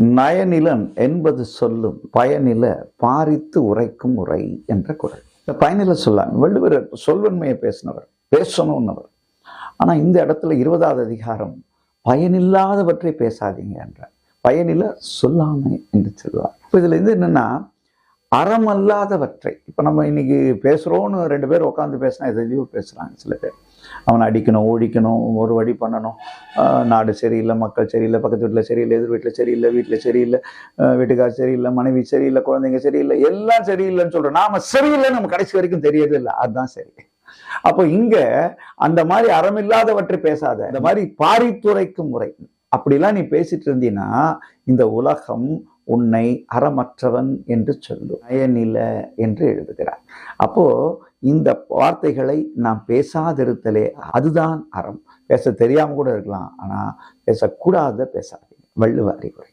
நயனிலன் என்பது சொல்லும் பயனில பாரித்து உரைக்கும் உரை என்ற குரல். இந்த பயனில சொல்லாங்க வள்ளுவர் சொல்வன்மையை பேசினவர் பேசணும்னவர். ஆனால் இந்த இடத்துல இருபதாவது அதிகாரம் பயனில்லாதவற்றை பேசாதீங்க என்றார். பயனில சொல்லாமை என்று சொல்வார். இப்போ இதுல இருந்து என்னன்னா அறம் அல்லாதவற்றை இப்போ நம்ம இன்னைக்கு பேசுகிறோன்னு ரெண்டு பேர் உட்காந்து பேசினா எதையோ பேசுகிறாங்க சில பேர். அவனை அடிக்கணும் ஒழிக்கணும் ஒரு வழி பண்ணணும். நாடு சரியில்லை மக்கள் சரியில்லை பக்கத்து வீட்டில் சரியில்லை எதிர் வீட்டில் சரியில்லை வீட்டில் சரியில்லை ஆஹ் வீட்டுக்கார் சரியில்லை மனைவி சரியில்லை குழந்தைங்க சரியில்லை எல்லாம் சரியில்லைன்னு சொல்கிறோம் நாம் சரியில்லை நம்ம கடைசி வரைக்கும் தெரியறது இல்லை. அதுதான் சரி. அப்போ இங்க அந்த மாதிரி அறமில்லாதவற்றை பேசாத இந்த மாதிரி பாரித்துரைக்கும் முறை. அப்படிலாம் நீ பேசிட்டு இருந்தீன்னா இந்த உலகம் உன்னை அறமற்றவன் என்று சொல்லும் நயனில என்று எழுதுகிறார். அப்போ இந்த வார்த்தைகளை நாம் பேசாதிருத்தலே அதுதான் அறம். பேச தெரியாம கூட இருக்கலாம் ஆனா பேசக்கூடாத பேசாதீங்க. வள்ளுவ அறிவுரை.